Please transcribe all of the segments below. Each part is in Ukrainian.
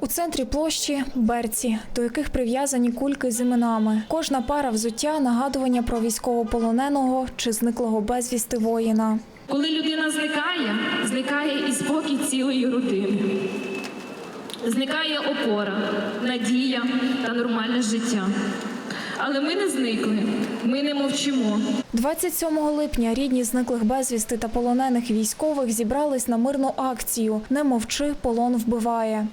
У центрі площі берці, до яких прив'язані кульки з іменами. Кожна пара взуття нагадування про військовополоненого чи зниклого безвісти воїна. Коли людина зникає, зникає і спокій цілої родини. Зникає опора, надія та нормальне життя. Але ми не зникли, ми не мовчимо. 27 липня рідні зниклих безвісти та полонених військових зібрались на мирну акцію Не мовчи, полон вбиває.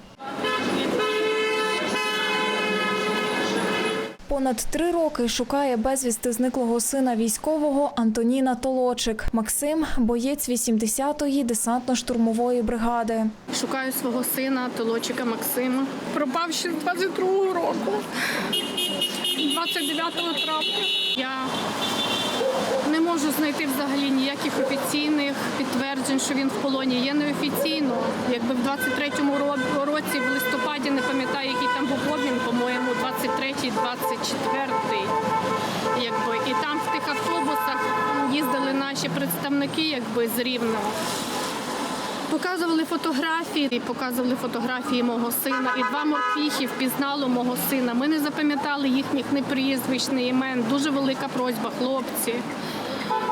Понад три роки шукає безвісти зниклого сина військового Антоніна Толочик. Максим боєць 80-ї десантно-штурмової бригади. Шукаю свого сина, толочика Максима. Пропав ще з 22-го року, 29 травня. Я не можу знайти взагалі ніяких офіційних підтверджень, що він в полоні. Є неофіційно. Якби в 23-му році, по-моєму, 23-й, 24-й. Якби. І там в тих автобусах їздили наші представники якби, з Рівного. Показували фотографії, і показували фотографії мого сина. І два морпіхи впізнало мого сина. Ми не запам'ятали їхніх ні імен. Дуже велика просьба, хлопці.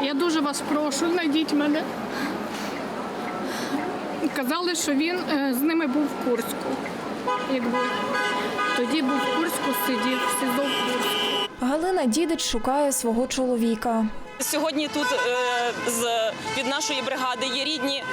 Я дуже вас прошу, знайдіть мене. Казали, що він е, з ними був в Курську. Якби тоді був в Курську, сидів в СІЗО в Курську. Галина Дідич шукає свого чоловіка. Сьогодні тут е, з від нашої бригади є рідні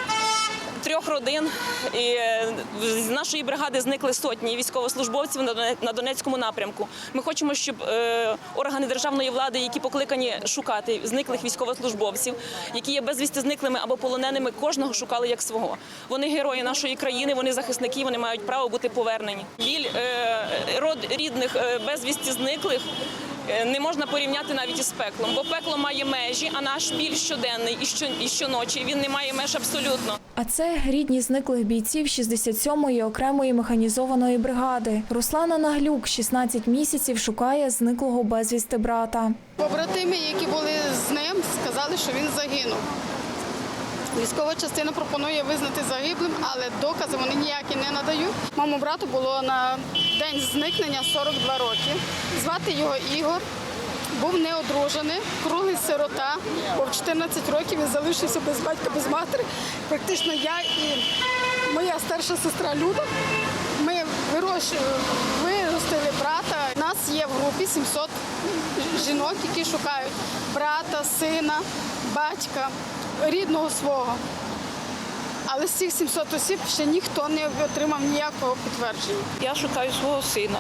трьох родин. І е, з нашої бригади зникли сотні військовослужбовців на Доне- на Донецькому напрямку. Ми хочемо, щоб е, органи державної влади, які покликані шукати зниклих військовослужбовців, які є безвісти зниклими або полоненими, кожного шукали як свого. Вони герої нашої країни, вони захисники, вони мають право бути повернені. Біль е, род рідних безвісті зниклих. Е, не можна порівняти навіть із пеклом, бо пекло має межі, а наш біль щоденний і що і щоночі він не має меж абсолютно. А це рідні зниклих бійців 67-ї окремої механізованої бригади. Руслана Наглюк 16 місяців шукає зниклого безвісти брата. Побратими, які були з ним, сказали, що він загинув. Військова частина пропонує визнати загиблим, але докази вони ніякі не надають. Моєму брату було на день зникнення 42 роки. Звати його Ігор. Був неодружений, круглий сирота, в 14 років він залишився без батька, без матері. Практично я і моя старша сестра Люда. Ми виростили брата. У нас є в групі 700 жінок, які шукають брата, сина, батька, рідного свого. Але з цих 700 осіб ще ніхто не отримав ніякого підтвердження. Я шукаю свого сина,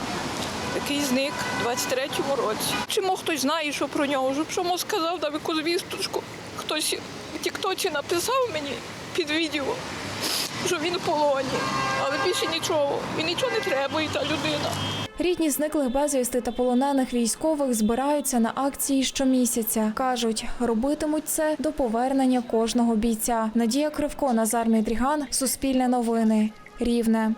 який зник у 23-му році. Мог хтось знає, що про нього? Щоб що мог сказав, дав якусь вісточку. Хтось в Тіктоці написав мені під відео, що він в полоні. Але більше нічого. Він нічого не треба, і та людина. Рідні зниклих безвісти та полонених військових збираються на акції щомісяця. кажуть, робитимуть це до повернення кожного бійця. Надія Кривко, Назар Мідріган, Суспільне новини, Рівне.